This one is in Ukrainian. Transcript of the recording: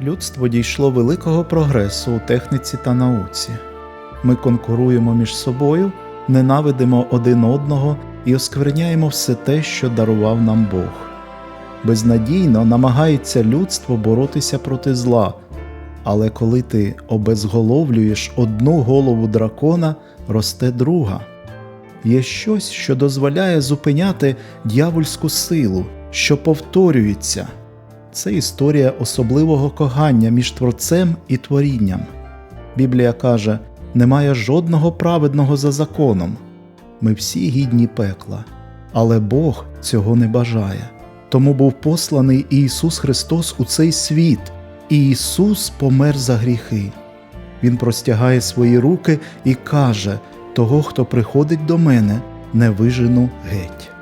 Людство дійшло великого прогресу у техніці та науці. Ми конкуруємо між собою, ненавидимо один одного і оскверняємо все те, що дарував нам Бог. Безнадійно намагається людство боротися проти зла, але коли ти обезголовлюєш одну голову дракона, росте друга. Є щось, що дозволяє зупиняти д'явольську силу, що повторюється. Це історія особливого кохання між творцем і творінням. Біблія каже: немає жодного праведного за законом. Ми всі гідні пекла, але Бог цього не бажає. Тому був посланий Ісус Христос у цей світ, і Ісус помер за гріхи. Він простягає свої руки і каже: Того, хто приходить до мене, не вижену геть.